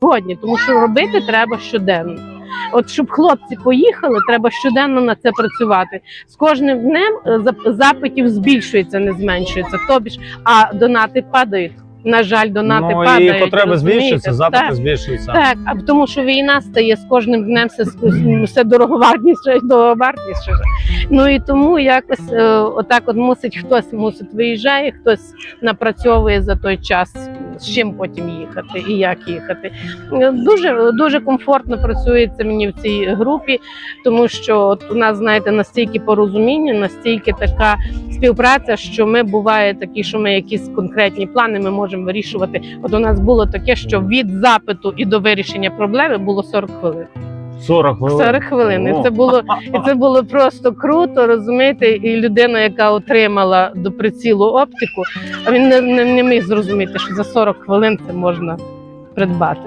Сьогодні, тому що робити треба щоденно. От щоб хлопці поїхали, треба щоденно на це працювати. З кожним днем е, запитів збільшується, не зменшується. Тобі ж, а донати падають. На жаль, донати ну, падають. і потреби збільшуються, запити Так. збільшуються. Так, а тому що війна стає з кожним днем все, все дороговартніше і дороговартніше. Ну і тому якось е, отак от мусить хтось мусить виїжджає, хтось напрацьовує за той час, з чим потім їхати і як їхати. Дуже дуже комфортно працюється мені в цій групі, тому що от у нас, знаєте, настільки порозуміння, настільки така співпраця, що ми буває такі, що ми якісь конкретні плани ми можемо вирішувати. От у нас було таке, що від запиту і до вирішення проблеми було 40 хвилин. 40 хвилин. 40 хвилин. І це було і це було просто круто, розумієте? І людина, яка отримала до прицілу оптику, а він не, не, не міг зрозуміти, що за 40 хвилин це можна придбати.